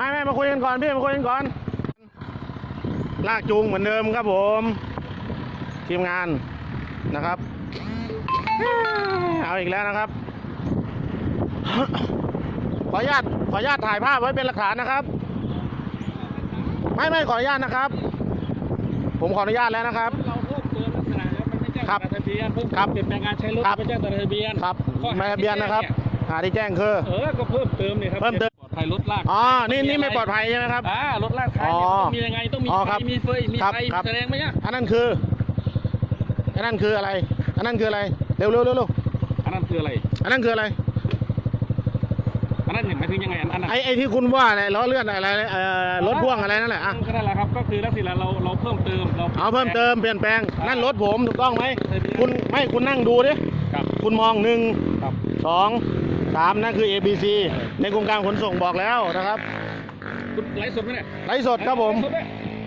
ไม่ไม่มาคุยกันก่อนพี่มาคุยกันก่อน ลากจูงเหมือนเดิมครับผม ทีมงานนะครับ เอาอีกแล้วนะครับ ขออนุญาตขออนุญาตถ่ายภาพไว้เป็นหลักฐานนะครับ ไม่ไม่ขออนุญาตนะครับ ผมขออนุญาตแล้วนะครับเราเพิ่มเติมลักษณะแล้วมันไม่แจ้งครับทะเบียนเพิ่มครับเปลี่ยนแปลงการใช้รถครับไม่แจ้งตัวทะเบียนครับข้อหาไม่ทะเบียนนะครับที่แจ้งหาที่แจ้งคือเออก็เพิ่มเติมเนี่ยครับเพิ่มเติม ปลอดภัยรถลากอ๋อ นี่นี่ไม่ปลอดภัยใช่ไหมครับ อ่ารถลากท้ายอ๋อเนี่ยต้องมียังไงต้องมีอ๋อไฟครับมีเฟยมีครับไฟครับ แสดงไหมเนี่ยอันนั้นคือ อันนั้นคืออะไร อันนั้นคืออะไร เร็วเร็วเร็วเร็วอันนั้นคืออะไรอันนั้นคืออะไร อันนั้นเห็นหมายถึงยังไงอันอันนั้นไอ้ไอ้ที่คุณว่าเนี่ยล้อเลื่อนอะไรเอ่อรถพ่วงอะไรนั่นแหละอะก็นั่นแหละครับก็คือลักษณะเราเราเพิ่มเติมเราเอาเพิ่มเติมเปลี่ยนแปลง นั่นรถผมถูกต้องไหม คุณไม่คุณนั่งดูดิ ครับคุณมองหนึ่งครับสอง สามนั่นคือ ABC ในโครงการขนส่งบอกแล้วนะครับคุณไลฟ์สดไหมเนี่ยไลฟ์สดครับผมไลฟ์สดไห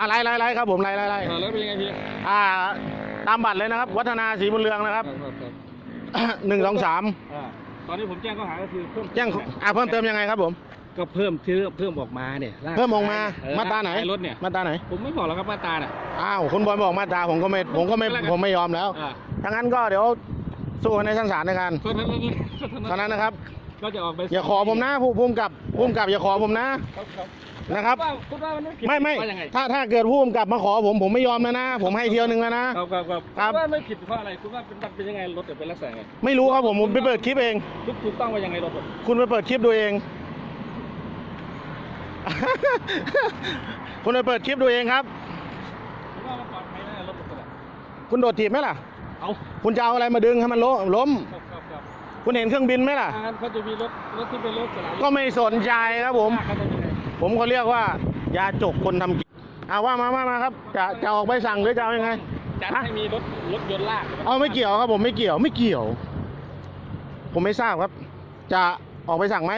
อะไรไลฟ์ไลฟ์ครับผมไลฟ์ไลฟ์ไลฟ์อ่าแล้วเป็นยังไงพี่อ่า ตามบัตรเลยนะครับ วัฒนาศรีบุญเรืองนะครับครับครับหนึ่งสองสามอ่าตอนนี้ผมแจ้งข้อหาก็คือเพิ่มแจ้งอ่าเพิ่มเติมยังไงครับผม ก็เพิ่มเพิ่มเพิ่มออกมาเนี่ยลกเพิ่มออกมาเออมาตราไหนลกท้ยรถเนี่ย มาตราไหน ผมไม่บอกแล้วครับมาตราน่ะ อ้าวคุณบอลบอกมาตราผมก็ไม่ผมก็ไม่แล้วกันผมไม่ยอมแล้วอ่า ถ้างั้นก็เดี๋ยว สู้กันในชั้นศาลในการเท่านั้นเท่านั้นนะครับก็จะออกไปอย่าขอผมนะผู้พุ่มกับพุ่มกับอย่าขอผมนะครับครับนะครับว่าคุณว่ามันไม่ผิดไม่ไม่ว่ายังไงถ้าถ้าเกิดพุ่มกับมาขอผมผมไม่ยอมแล้วนะ ผมให้เที่ยวหนึ่งแล้วนะครับครับครับครับณว่าไม่ผิดเพราะอะไรคุณว่าเป็นมันเป็นยังไงรถเนี่ยเป็นลักษณะไงไม่รู้ครับผมผมไปเปิดคลิปเองถูกถูกต้องว่ายังไงรถผมคุณไปเปิดคลิปดูเองคุณไปเปิดคลิปดูเองครับคุณว่ามันปลอดภัยไหมรถผมเนี่ยคุณโดดถีบไหมล่ะ เอาคุณจะเอาอะไรมาดึงให้มันล้มล้ม ครับครับครับคุณเห็นเครื่องบินไหมล่ะอ่าเขาจะมีรถรถที่เป็นรถสลายก็ไม่สนใจครับผม เขาจะมีไงผมเขาเรียกว่ายาจกคนทำกินเอาว่ามามามาครับ จะจะออกใบสั่งหรือจะเอายังไง จัดฮะให้มีรถรถยนต์ลากเอาไม่เกี่ยวครับผมไม่เกี่ยวไม่เกี่ยว ผมไม่ทราบครับ จะออกไปสั่งไหม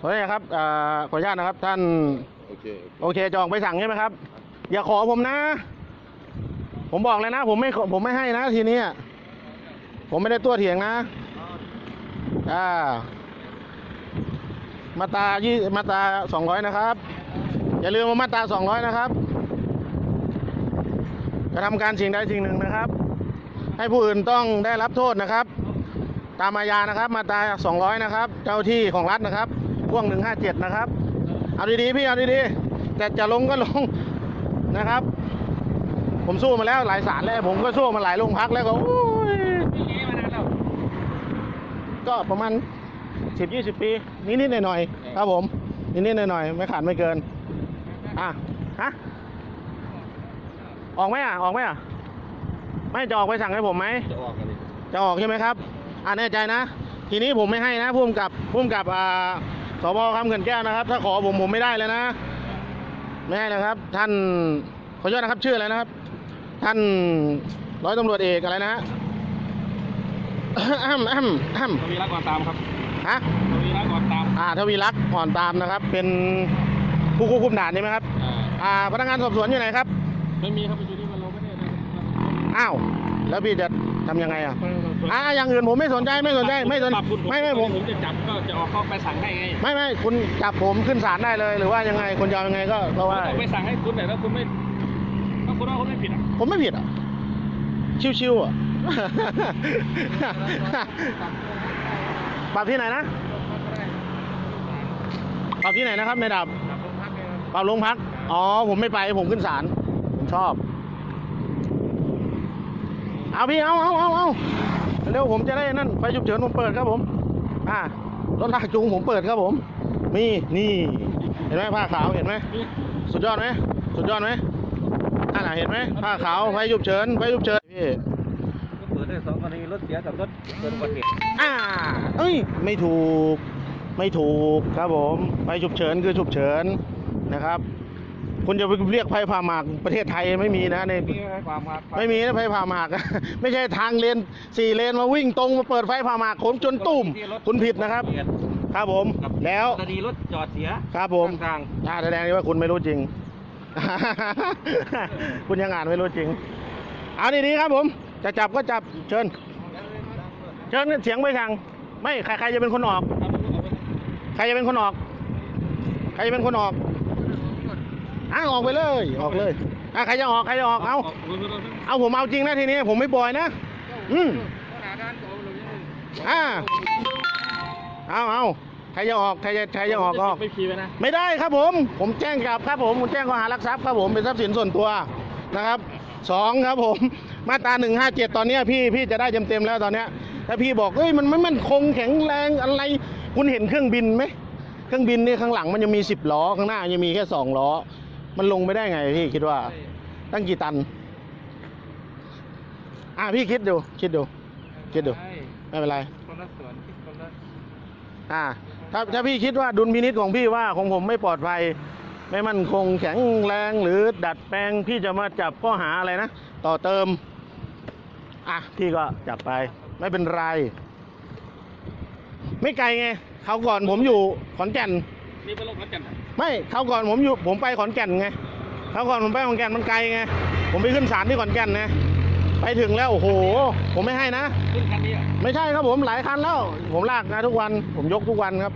ขออนุญาตครับเอ่อขออนุญาตนะครับ ท่านโอเค โอเคจะออกไปสั่งใช่ไหมครับ อย่าขอผมนะ ผมบอกเลยนะ ผมไม่ผมไม่ให้นะทีนี้ผมไม่ได้ตัวเถียงนะอ่ามาตายี่มาตาสองร้อยนะครับ อย่าลืมว่ามาตาสองร้อยนะครับกระทำการสิ่งใดสิ่งหนึ่งนะครับ ให้ผู้อื่นต้องได้รับโทษนะครับ ตามอาญานะครับ มาตาสองร้อยนะครับ เจ้าที่ของรัฐนะครับพ่วงหนึ่งห้าเจ็ดนะครับ เอาดีๆพี่เอาดีๆแต่จะลงก็ลงนะครับ ผมสู้มาแล้วหลายศาลแล้ว ผมก็สู้มาหลายโรงพักแล้วก็โอ้ยนี่มานานแล้วก็ประมาณสิบยี่สิบปี นิดๆหน่อยๆครับผม นิดๆหน่อยๆไม่ขาดไม่เกิน อะฮะออกไหมอะ ออกไหมอะ ไม่จะออกไปสั่งให้ผมไหมจะออกกันจะออกใช่ไหมครับ อ่าแน่ใจนะ ทีนี้ผมไม่ให้นะพุ่มกับพุ่มกับอ่าสพคำเขื่อนแก้วนะครับ ถ้าขอผมผมไม่ได้เลยนะ ไม่ให้นะครับ ท่านขออนุญาตนะครับชื่ออะไรนะครับ ท่านร้อยตำรวจเอกอะไรนะฮะอ้ำอ้ำอ้ำทวีรักก่อนตามครับฮะ ทวีรักก่อนตามอ่าทวีรักษ์อ่อนตามนะครับ เป็นผู้ควบคุมด่านใช่ไหมครับ อ่าอ่า พนักงานสอบสวนอยู่ไหนครับ ไม่มีครับไปอยู่ที่มันเราไม่ได้นะอ้าว แล้วพี่จะทำยังไงอะ อ่า อย่างอื่นผมไม่สนใจไม่สนใจไม่สนปรับคุณไม่ไม่ผม ผมจะจับก็จะออกข้อไปสั่งให้ไงไม่ไม่คุณจับผมขึ้นศาลได้เลย หรือว่ายังไงคุณจะเอายังไงก็เพราะว่าออกไปสั่งให้คุณแต่ถ้าคุณไม่ถ้า คุณว่าคุณไม่ผิดอะผมไม่ผิดอะ ชิวๆอะ ปรับที่ไหนนะ ปรับที่ไหนนะครับในดับปรับโรงพัก อ๋อ ผมไม่ไป ผมขึ้นศาล ผมชอบ เอาพี่ เอาเอาเอาเอาเร็วผมจะได้นั่น ไฟฉุกเฉินผมเปิดครับผม อ่ารถลากจูงผมเปิดครับผม มี นี่ เห็นไหมผ้าขาว เห็นไหม สุดยอดไหม สุดยอดไหม เห็นไหมผ้าขาวไฟฉุกเฉินไฟฉุกเฉินพี่ก็เปิดได้สองกรณีรถเสียกับรถเกิดอุบัติเหตุอ่าเอ้ยไม่ถูกไม่ถูกครับผมไฟฉุกเฉินคือฉุกเฉินนะครับ คุณจะไปเรียกไฟผ่าหมากประเทศไทยไม่มีนะในมีความมาไม่มีนะไฟผ่าหมาก ไม่ใช่ทางเลนสี่เลนมาวิ่งตรงมาเปิดไฟผ่าหมากผมจนตุ่มคุณผิดนะครับ ครับผมแล้วกรณีรถจอดเสียครับผมข้างอ่าแสดงว่าคุณไม่รู้จริง คุณยังอ่านไม่รู้จริง เอาดีๆครับผม จะจับก็จับเชิญ เชิญเสียงไปทาง ไม่ใครใครจะเป็นคนออก ใครจะเป็นคนออก ใครจะเป็นคนออกอะออกไปเลย ออกเลยอะใครจะออกใครจะออกเอาเอาผมเอาจริงนะทีนี้ ผมไม่ปล่อยนะ อืมอ่าเอาเอา ใครจะออกใครจะใครจะออกก็ออก ไม่ขี่ไปนะ ไม่ได้ครับผม ผมแจ้งกลับครับผมผมแจ้งข้อหารักทรัพย์ครับผมเป็นทรัพย์สินส่วนตัวนะครับสองครับผม มาตราหนึ่งห้าเจ็ดตอนเนี้ยพี่พี่จะได้เต็มเต็มๆแล้วตอนเนี้ยถ้าพี่บอกเฮ้ยมันไม่มันคงแข็งแรงอะไร คุณเห็นเครื่องบินไหมเครื่องบินนี่ข้างหลังมันจะมีสิบล้อข้างหน้ายังมีแค่สองล้อ มันลงไปได้ไงพี่คิดว่า ตั้งกี่ตัน อะพี่คิดดู คิดดู คิดดู ไม่เป็นไร คนละส่วนคนละอ่า ถ้าถ้าพี่คิดว่าดุลพินิษของพี่ว่าของผมไม่ปลอดภัย ไม่มั่นคงแข็งแรงหรือดัดแปลงพี่จะมาจับข้อหาอะไรนะ ต่อเติม อะ พี่ก็จับไป ไม่เป็นไร ไม่ไกลไงเขาวก่อนผมอยู่ขอนแก่นนี่เป็นโรคขัดกันไม่เขาวก่อนผมอยู่ผมไปขอนแก่นไงเขาวก่อนผมไปขอนแก่นมันไกลไงผมไปขึ้นศาลที่ขอนแก่นนะ ไปถึงแล้วโอ้โห ผมไม่ให้นะ ขึ้นคันนี้อะไม่ใช่ครับผมหลายคันแล้ว ผมลากนะทุกวัน ผมยกทุกวันครับ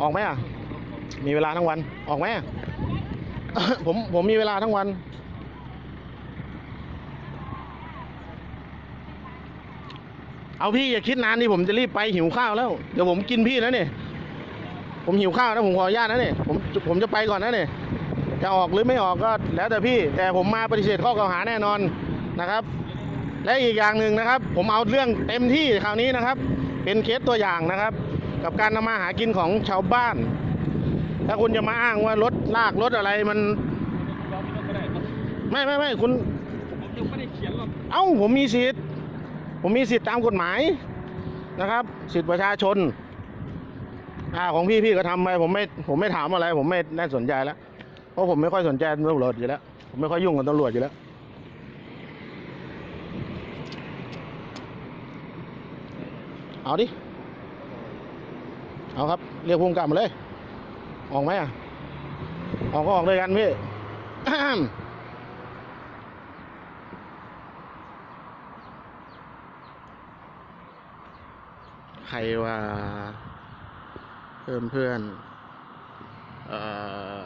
ออกไหมอะ มีเวลาทั้งวัน ออกไหมอะผมผมมีเวลาทั้งวัน เอาพี่อย่าคิดนานดิผมจะรีบไปหิวข้าวแล้ว เดี๋ยวผมกินพี่แล้วเนี่ย ผมหิวข้าวนะผมขออนุญาตนะเนี่ยผมผมจะไปก่อนนะเนี่ย จะออกหรือไม่ออกก็แล้วแต่พี่ แต่ผมมาปฏิเสธข้อกล่าวหาแน่นอนนะครับ และอีกอย่างหนึ่งนะครับ ผมเอาเรื่องเต็มที่คราวนี้นะครับ เป็นเคสตัวอย่างนะครับ กับการทำมาหากินของชาวบ้าน ถ้าคุณจะมาอ้างว่ารถลากรถอะไรมัน ไม่ไม่ไม่คุณผมยังไม่ได้เขียนรอกเอ้าผมมีสิทธิ์ ผมมีสิทธิ์ตามกฎหมายนะครับ สิทธิประชาชนอ่าของพี่พี่ก็ทำไปผมไม่ผมไม่ถามอะไร ผมไม่ได้สนใจแล้ว เพราะผมไม่ค่อยสนใจตำรวจอยู่แล้ว ผมไม่ค่อยยุ่งกับตำรวจอยู่แล้ว เอาดิ เอาครับ เรียกภูมิกับมาเลย ออกไหมอะ ออกก็ออกด้วยกันพี่ใครว่า เพื่อนเพื่อนเอ่อ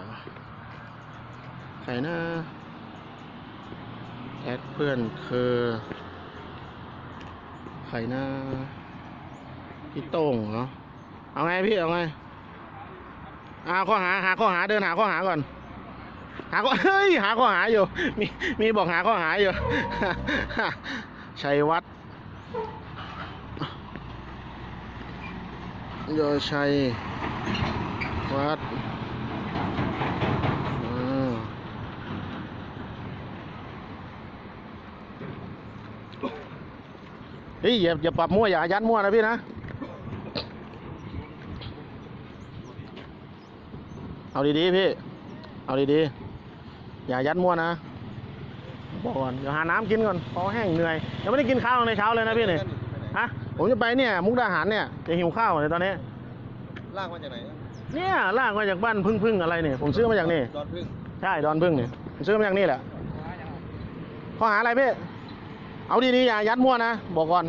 ครนะแอดเพื่อนคือใครนะพี่โต้งเหรอเอาไงพี่เอาไงเอาข้อหาหาข้อหาเดินหาข้อหาก่อน หาข้อเฮ้ยหาข้อหาอยู่ มีมีบอกหาข้อหาอยู่ชัยวัฒน์โยชัยวัดอ่าเฮ้ยอย่าอย่าปรับมั่วอย่ายัดมั่วนะพี่นะเอาดีๆพี่เอาดีๆอย่ายัดมั่วนะบอกก่อนเดี๋ยวหาน้ำกินก่อนคอแห้งเหนื่อยยังไม่ได้กินข้าวในเช้าเลยนะพี่เนี่ยฮะผมจะไปเนี่ย มุกดาหารเนี่ยจะหิวข้าวเลยตอนนี้ลากมาจากไหนเนี่ยลากมาจากบ้านพึ่งพึ่งอะไรเนี่ยผมซื้อมาจากนี่ดอนพึ่งใช่ดอนพึ่งเนี่ยผมซื้อมาจากนี่แหละข้อหาอะไรพี่ เอาดีๆอย่ายัดมั่วนะ บอกก่อน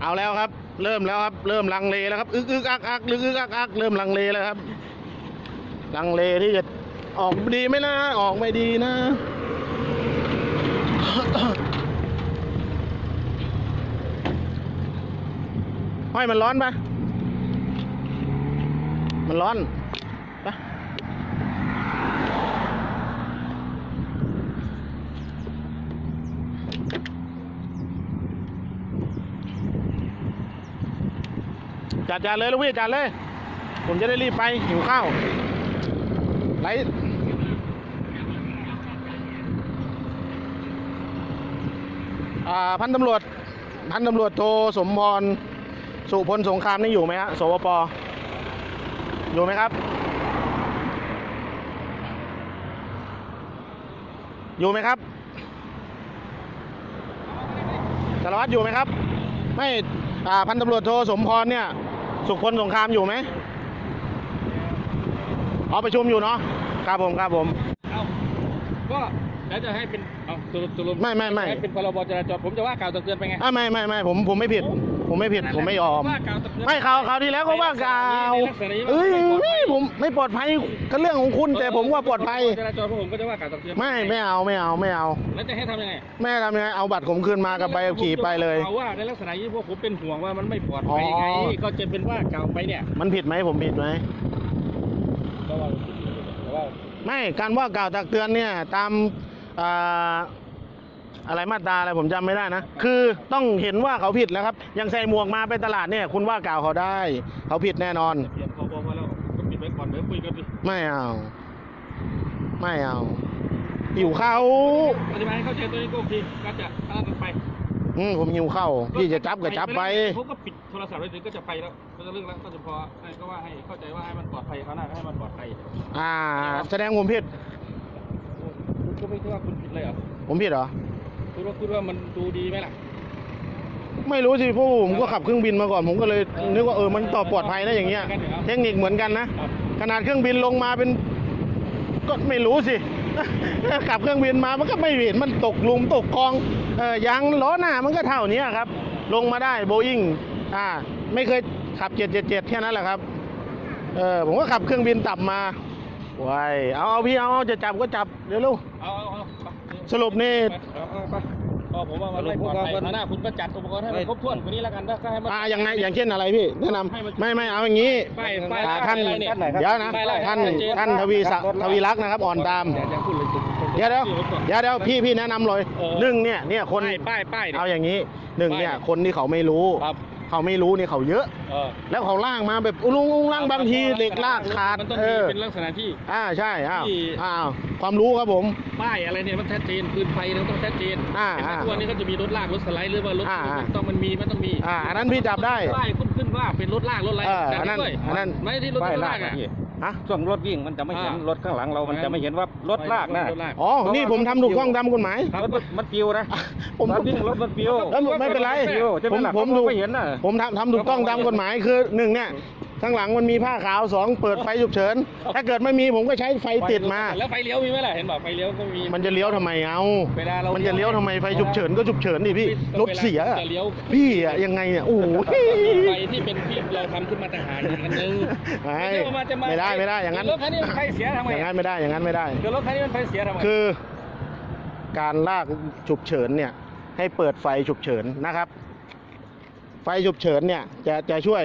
เอาแล้วครับ เริ่มแล้วครับ เริ่มลังเลแล้วครับ อึกอึกอักอักลึกอึกอักอักเริ่มลังเลแล้วครับ ลังเลที่จะออกดีไหมนะออกไม่ดีนะห้อยมันร้อนปะมันร้อน จัดจานเลยลูกพี่จัดเลย ผมจะได้รีบไปหิวข้าวไรพันตำรวจพันตำรวจโทสมพรสุพลสงครามนี่อยู่ไหมฮะสวปอยู่ไหมครับ อยู่ไหมครับสารวัตรอยู่ไหมครับ ไม่พันตำรวจโทสมพรเนี่ย สุพลสงครามอยู่ไหมอ๋อประชุมอยู่เนาะครับผมครับผม เอาก็แล้วจะให้เป็นเอาสรุปสรุปไม่ไม่ไม่เป็นพรบจราจรผมจะว่ากล่าวตักเตือนไปไง อะไม่ไม่ไม่ผมผมไม่ผิด ผมไม่ผิดผมไม่ยอม ว่ากล่าวตักเตือนไม่ข่าวข่าวที่แล้วก็ว่ากล่าวในลักษณะนี้เอ้ยไม่ปลอดภัยผมไม่ปลอดภัยก็เรื่องของคุณ แต่ผมว่าปลอดภัย จราจรพวกผมก็จะว่ากล่าวตักเตือนไม่ไม่เอาไม่เอาไม่เอา แล้วจะให้ทำยังไงแม่ทำยังไงเอาบัตรผมคืนมากับใบขับขี่ไปเลยเอาว่าในลักษณะนี้พวกผมเป็นห่วงว่ามันไม่ปลอดภัยไงอ๋อ ก็จะเป็นว่ากล่าวไปเนี่ยมันผิดไหมผมผิดไหมก็ว่าแต่ว่าไม่การว่ากล่าวตักเตือนเนี่ยตามอ่า อะไรมาตราอะไรผมจำไม่ได้นะ คือต้องเห็นว่าเขาผิดแล้วครับยังใส่หมวกมาไปตลาดเนี่ย คุณว่ากล่าวเขาได้ เขาผิดแน่นอน เปลี่ยนพบมาแล้วก็ปิดไว้ก่อนเดี๋ยวคุยกันดิไม่เอา ไม่เอาหิวข้าวอธิบายให้เข้าใจตัวนี้ก็โอเคก็จะพากันไปอืมผมหิวข้าวพี่จะจับก็จับไปเขาก็ปิดโทรศัพท์ไว้ถึงก็จะไปแล้วก็จะเรื่องแล้วก็จะพอให้ก็ว่าให้เข้าใจว่าให้มันปลอดภัยเขาวหน้าก็ให้มันปลอดภัยอ่า แสดงผมผิดคุณก็ไม่คิดว่าคุณผิดเลยเหรอผมผิดเหรอ คุณว่าคุณว่ามันดูดีไหมล่ะ ไม่รู้สิเพราะผมก็ขับเครื่องบินมาก่อนผมก็เลยนึกว่าเออมันตอบปลอดภัยนะอย่างเงี้ย เทคนิคเหมือนกันนะ ครับ ขนาดเครื่องบินลงมาเป็น ก็ไม่รู้สิ ขับเครื่องบินมามันก็ไม่เห็นมันตกหลุมตกคลองเออยางล้อหน้ามันก็เท่านี้ครับ ลงมาได้โบอิงอ่า ไม่เคยขับ 777แค่นั้นแหละครับ เออผมก็ขับเครื่องบินต่ำมาว้ายเอาเอาพี่เอาเอาจะจับก็จับเดี๋ยวลูกเอาเอาเอาไปสรุปนี่เอาเอาไป ก็ผมว่ามันไม่ปลอดภัยหน้าคุณก็จัดอุปกรณ์ให้มันครบถ้วนกว่านี้แล้วกันถ้าให้มันอ่ายังไงอย่างเช่นอะไรพี่แนะนำให้มันไม่ไม่เอาอย่างนี้ป้ายป้ายอ่าท่านป้ายอะไรเนี่ยเดี๋ยวนะป้ายอะไรท่านชัดเจนท่านทวีศักดิ์ทวีรักษ์นะครับอ่อนตามอย่าอย่าพูดเลยจุดเดี๋ยวเดี๋ยวเดี๋ยวเดี๋ยวพี่พี่แนะนำเลยเออหนึ่งเนี่ยเนี่ยคนป้ายป้ายป้ายเนี่ยเอาอย่างนี้หนึ่งเนี่ยป้ายคนที่เขาไม่รู้ครับเขาไม่รู้เนี่ยเขาเยอะเออแล้วเขาล่างมาแบบอุ้งอุ้งล่างบางทีเหล็กลากขาดมันต้องเอมีอเป็นลักษณะที่อ่าใช่อ้าวที่อ้าว ความรู้ครับผม ป้ายอะไรเนี่ยมันชัดเจนคืนไฟเนี่ยต้องชัดเจนอ่าเห็นไหมอ่าทุกวันนี้ก็จะมีรถลากรถสไลด์หรือว่ารถอ่าอ่าต้องมันมีมันต้องมีอ่าอันนั้นพี่จับได้ป้ายขึ้นขึ้นว่าเป็นรถลากรถอะไรเออจัดอันนั้นด้วยอันนั้น ไม่ที่รถป้ายลาลากกอะนะพี่ฮะช่วงรถวิ่งมันจะไม่เห็นอ่ารถข้างหลังเรามันจะไม่เห็นว่ารถลากนะรถลาก อ๋อ นี่ผมทำถูกต้องตามกฎหมาย รถมันมันปิวนะผมตอนวิ่งรถมันปิวเอ้ยไม่เป็นไรปิวจะผเป็มนหลักผมเขาถูกไม่เห็นน่ะผมทำทำถูกต้องตามกฎหมายคือหนึ่งเนี่ย ข้างหลังมันมีผ้าขาวสองเปิดไฟฉุกเฉิน ถ้าเกิดไม่มีผมก็ใช้ไฟติดมา แล้วไฟเลี้ยวมีไหมล่ะเห็นบอกไฟเลี้ยวก็มีมันจะเลี้ยวทำไมเอาเวลาเรามันจะเลี้ยวทำไมไฟฉุกเฉินก็ฉุกเฉินดิพี่รถเสียอะจะเลี้ยวพี่อะยังไงเนี่ยโอ้โหไฟที่เป็นที่เราทำขึ้นมาทหารอีกอันนึงไม่ใช่ว่ามันจะาไม่ได้ไม่ได้อย่างนั้นรถคันนี้มันไฟเสียทำไมอย่างนั้นไม่ได้อย่างนั้นไม่ได้เดี๋ยวรถคันนี้มันไฟเสียทำไมคือ การลากฉุกเฉินเนี่ย ให้เปิดไฟฉุกเฉินนะครับ ไฟฉุกเฉินเนี่ยจะจะช่วย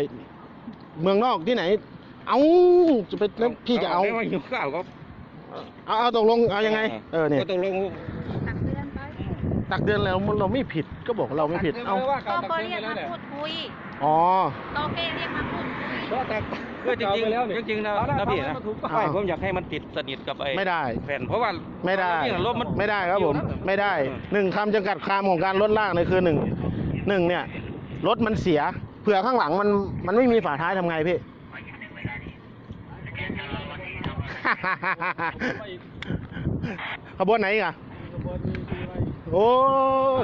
เมืองนอกที่ไหน เอาจะไปแล้วพี่จะเอาไม่ว่าหิวข้าวก็เอาเอาตกลงเอายังไง เออเนี่ยก็ตกลงตักเตือนไปตักเดือนแล้วมันเราไม่ผิดก็บอกเราไม่ผิดเอาว่าก็การก็ตักเรียกตือนมาไปแล้วพูดคุยอ๋อโตเกเรียกมาพูดคุยก็ตักก็จริงเอาไปแล้วนี่ๆจริงๆนะเอาได้นะพี่นะเอาได้ถูกต้องป้ายผมอยากให้มันติดสนิทกับไอ้ไม่ได้แผ่นเพราะว่าไม่ได้ตอนวิ่งรถมันไม่ได้ครับผมไม่ได้หนึ่งคำจำกัดความของการลดลากเนี่ยคือหนึ่งหนึ่งเนี่ยรถมันเสีย เผื่อข้างหลังมันมันไม่มีฝาท้ายทำไงพี่ ขบวนไหนอีกอะโอ้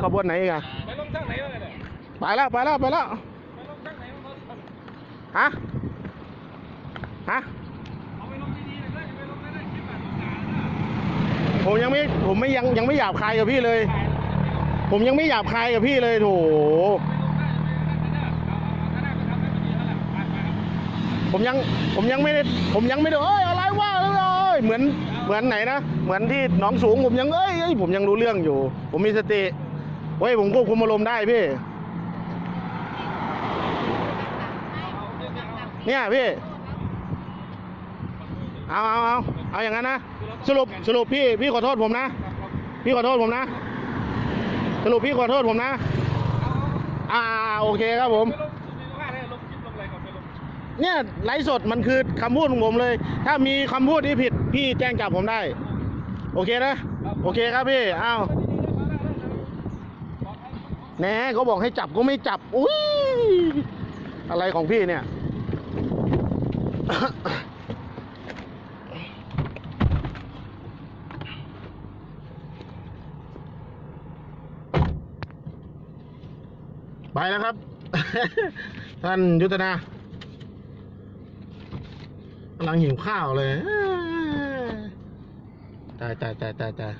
ขบวนไหนอีกอะไปลงช่างไหนวะเนี่ยไปแล้วไปแล้วไปแล้วไปลงช่างไหนวะฮะฮะเอาไปลงดีๆเลยไปลงได้ได้คลิปอะลงด่าผมยังไม่ผมไม่ยังยังไม่หยาบคายกับพี่เลย ผมยังไม่หยาบคายกับพี่เลยโถ ผมยังผมยังไม่ได้ผมยังไม่ได้เอ้ยอะไรวะเอ้ยเหมือนเหมือนไหนนะเหมือนที่หนองสูงผมยังเอ้ยเอ้ยผมยังรู้เรื่องอยู่ ผมมีสติเฮ้ยผมควบคุมอารมณ์ได้พี่เนี่ยพี่เอาเอาเอาเอาอย่างนั้นนะสรุปสรุปพี่พี่ขอโทษผมนะ พี่ขอโทษผมนะ สรุปพี่ขอโทษผมนะ อ่าโอเคครับผม เนี่ยไลฟ์สดมันคือคำพูดของผมเลย ถ้ามีคำพูดที่ผิดพี่แจ้งจับผมได้ โอเคนะ โอเคครับพี่อ้าวแหน่เขาบอกให้จับก็ไม่จับ อุ้ยอะไรของพี่เนี่ย ไปแล้วครับ ท่านยุทธนาำลังหิวข้าวเลยตายตายตายตายตาย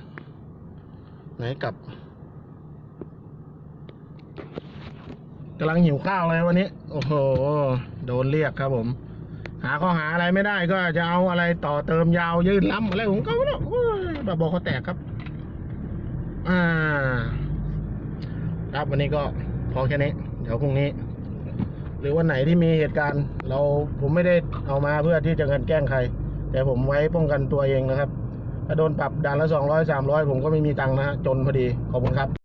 ไหนกลับกำลังหิวข้าวเลยวันนี้ โอ้โห โดนเรียกครับผม หาข้อหาอะไรไม่ได้ก็จะเอาอะไรต่อเติมยาวยืดล้ำอะไรผมก็ไม่รู้โอ้ยบาบอเขาแตกครับ อ่า ครับวันนี้ก็พอแค่นี้ เดี๋ยวพรุ่งนี้ หรือวันไหนที่มีเหตุการณ์ เราผมไม่ได้เอามาเพื่อที่จะกันแกล้งใคร แต่ผมไว้ป้องกันตัวเองนะครับถ้าโดนปรับด่านละสองร้อยสามร้อยผมก็ไม่มีตังค์นะฮะจนพอดีขอบคุณครับ